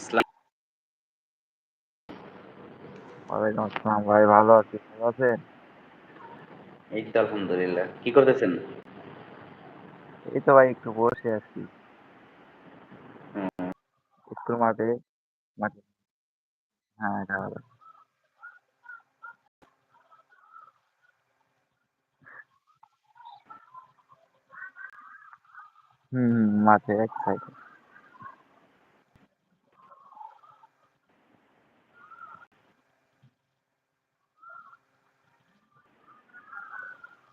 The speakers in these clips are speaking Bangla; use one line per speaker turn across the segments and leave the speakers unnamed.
আসসালাম।
ওয়ালাইকুম আসসালাম ভাই ভালো আছি ভালো আছেন?
এই তো আলহামদুলিল্লাহ। কি করতেছেন?
এই তো ভাই একটু বসে আছি। একটু মাঠে মাঠে। হ্যাঁ এটা ভালো। হুম, মাঠে এক সাইডে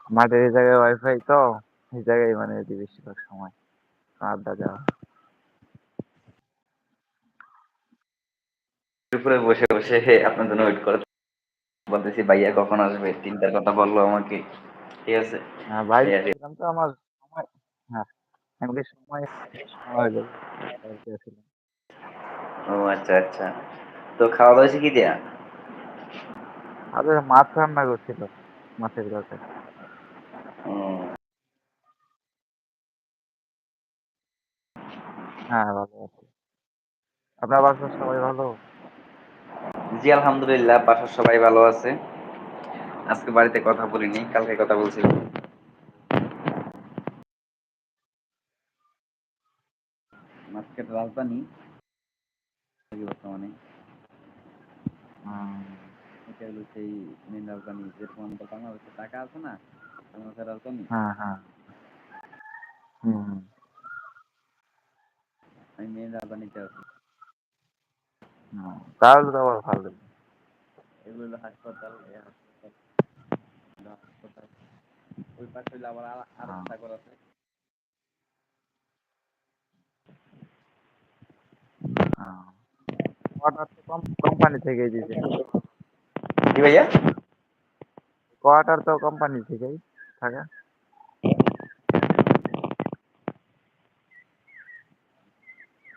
মাঠের এই জায়গায় ওয়াইফাই তো এই জায়গায় মানে বেশিরভাগ সময় আড্ডা দেওয়া
উপরে বসে বসে আপনার জন্য ওয়েট করে বলতেছি ভাইয়া কখন আসবে? তিনটার কথা বলল আমাকে। ঠিক আছে?
হ্যাঁ ভাই তো আমার সময় হ্যাঁ আমি বলি সময় সময়।
ও আচ্ছা আচ্ছা। তো খাওয়া দাওয়া কি দেয়া?
আর মাছ রান্না করছিল মাছের তরকারি। হ্যাঁ ভালো আছে। আপনার বাসার সবাই ভালো?
জি আলহামদুলিল্লাহ বাসার সবাই ভালো আছে। আজকে বাড়িতে কথা বলিনি কালকে কথা বলছিলাম। আজকের রাজধানী বর্তমানে। এটা হলো সেই মেন রাজধানী যেরকম বাংলাদেশে টাকা আছে না
হ্যাঁ হ্যাঁ। তাহলে তো আবার ভালো
এগুলো হলো হাসপাতাল এই হাসপাতাল এটা হাসপাতাল। ওই পাশে হইল আবার আর আর। সাগর আছে।
কোয়ার্টার তো কোম্পানি থেকেই
কি ভাইয়া?
কোয়ার্টার তো কোম্পানি থেকেই। থাকা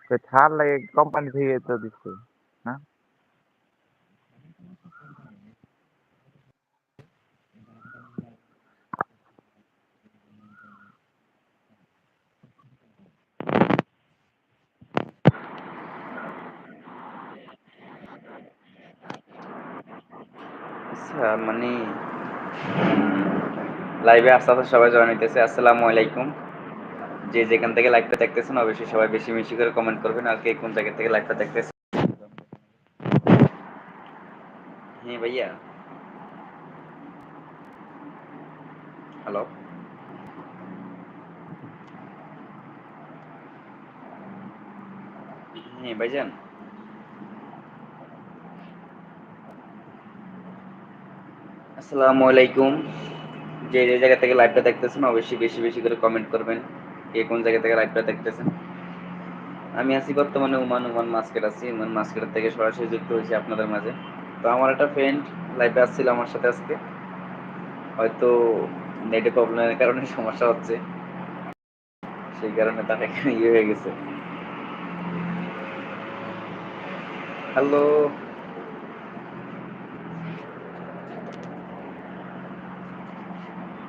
তো ছাড় লাগে কোম্পানি থেকে তো দিচ্ছে না
আচ্ছা মানে লাইভে আস্তে আস্তে সবাই জয়েন হইতেছে। আসসালামু আলাইকুম। যে যেখান থেকে লাইভটা দেখতেছেন, অবশ্যই সবাই বেশি বেশি করে কমেন্ট করবেন, আর কে কোন জায়গা থেকে লাইভটা দেখতেছেন হ্যাঁ ভাইয়া। হ্যালো হ্যাঁ ভাইজান। আসসালামু আলাইকুম। যে যে জায়গা থেকে লাইভটা দেখতেছেন, অবশ্যই বেশি বেশি করে কমেন্ট করবেন কে কোন জায়গা থেকে লাইভটা দেখতেছেন। আমি আছি বর্তমানে উমান উমান মাস্কেট আছি। উমান মাস্কেট থেকে সরাসরি যুক্ত হয়েছি আপনাদের মাঝে। তো আমার একটা ফ্রেন্ড লাইভে আসছিল আমার সাথে আজকে। হয়তো নেটে প্রবলেমের কারণে সমস্যা হচ্ছে। সেই কারণে তার এখানে ইয়ে হয়ে গেছে। হ্যালো